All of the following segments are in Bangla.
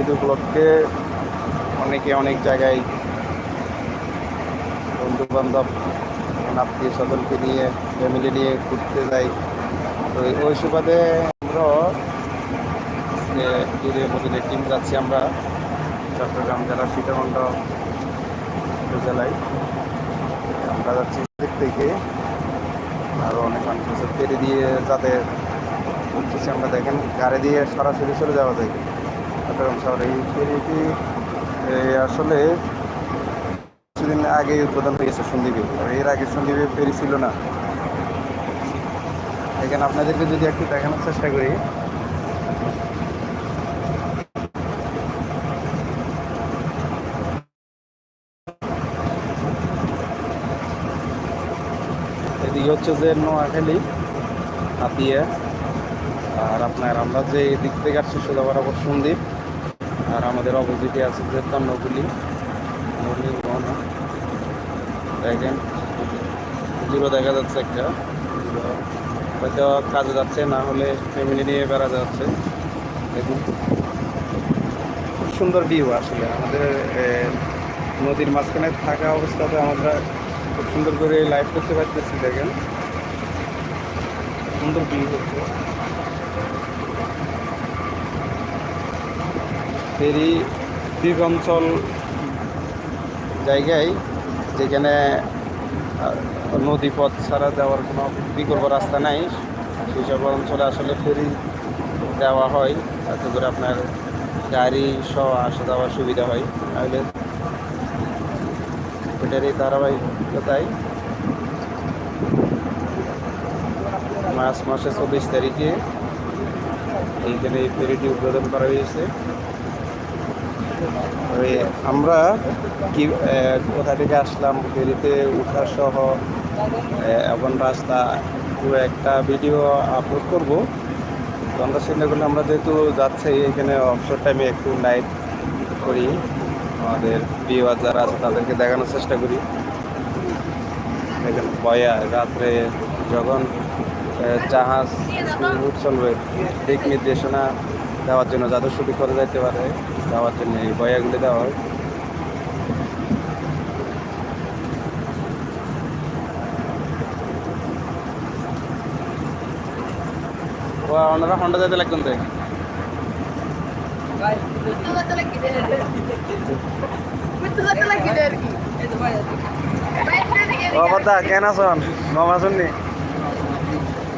ঈদ উপলক্ষে অনেকে অনেক জায়গায় বন্ধু বান্ধব আত্মীয় স্বজনকে নিয়ে ফ্যামিলি নিয়ে ঘুরতে যাই তো ওই সুবাদে আমরা ঈদের মদিনের টিম যাচ্ছি আমরা চট্টগ্রাম জেলার সীতাকুণ্ড উপজেলায়। আমরা যাচ্ছি দিক থেকে। আরও অনেক মানুষ আছে। দিয়ে যাতে আমরা দেখেন, গাড়ি দিয়ে সরাসরি চলে যাওয়া যায়। এই আসলে কিছুদিন আগে উদ্বোধন হয়ে গেছে সন্দীপে এর আগে সন্দীপে ফেরি ছিল না। এখানে আপনাদেরকে যদি একটু দেখানোর চেষ্টা করি। এদিকে হচ্ছে যে নোয়াখালী, হাতিয়া। আপনার, আমরা যে এদিক থেকে আসছি সোজা বরাবর সন্দীপ আর আমাদের অপোজিটে আছে যে তন্নগুলি দেখেন, দূরে দেখা যাচ্ছে একটা। হয়তো কাজে যাচ্ছে, না হলে ফ্যামিলি নিয়ে বেড়া যাচ্ছে। দেখুন। খুব সুন্দর ভিউ আসলে। আমাদের নদীর মাঝখানে থাকা অবস্থাতে আমরা খুব সুন্দর করে লাইভ করতে পারতেছি, দেখেন। সুন্দর ভিউ হচ্ছে। ফেরি দ্বীপ অঞ্চল জায়গায় যেখানে আহ, নদী পথ ছাড়া যাওয়ার কোনো বিকল্প রাস্তা নাই। সেই সব অঞ্চলে আসলে ফেরি দেওয়া হয়। যাতে করে আপনার গাড়ি সহ আসা যাওয়ার সুবিধা হয়। তাহলে এটারই ধারাবাহিকতায় মার্চ মাসের চব্বিশ তারিখে এইখানে এই ফেরিটি উদ্বোধন করা হয়েছে। আমরা কি কোথা থেকে আসলাম ফেরিতে উঠা সহ এবং রাস্তা পুরো একটা ভিডিও আপলোড করব। তো আমরা চিন্তা করলে আমরা যেহেতু যাচ্ছি এখানে অবসর টাইমে একটু লাইভ করি। আমাদের ভিউয়ার যারা আছে, তাদেরকে দেখানোর চেষ্টা করি। দেখেন, বয়া, রাত্রে যখন জাহাজ রুট চলবে। দিক নির্দেশনা দেওয়ার জন্য যাদের শুটিং করে যাইতে পারে দেওয়ার জন্য এই বয়াগুলি দেওয়া হয়। ওনারা হন্ডা যেতে লাগবেন তো কেন আসন নম আসন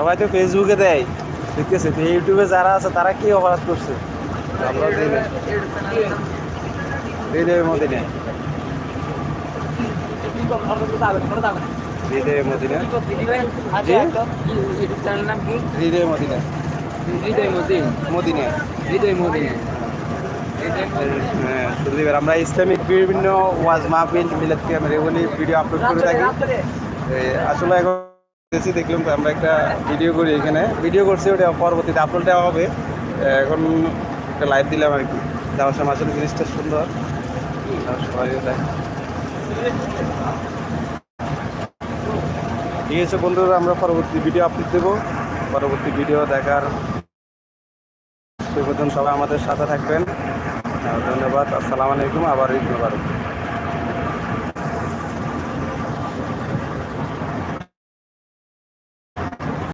সবাই তো ফেসবুকে দেয়। দেখতেছে তো ইউটিউবে যারা আছে তারা কি অপরাধ করছে? আমরা দিই না। দিয়ে দেবে মদিনা দিয়ে দেবে মদিনা দিয়ে দেবে মদিনা মদিনা হ্যাঁ সুধীর ভাই, আমরা ইসলামিক বিভিন্ন ওয়াজ মাহফিল মিলাদ আমরা এগুলি ভিডিও আপলোড করে থাকি। এ, আসলে এখন দেখছি দেখলাম তো আমরা একটা ভিডিও করি এখানে। ভিডিও করছি, ওটা পরবর্তীতে আপলোড দেওয়া হবে। এখন একটা লাইভ দিলাম আর কি। যাওয়ার সময় আসলে জিনিসটা সুন্দর। সবাই ঠিক আছে বন্ধুরা, আমরা পরবর্তী ভিডিও আপলোড দেবো। পরবর্তী ভিডিও দেখার পর্যন্ত সবাই আমাদের সাথে থাকবেন। ধন্যবাদ, আসসালামু আলাইকুম আবার ঈদ মোবারক।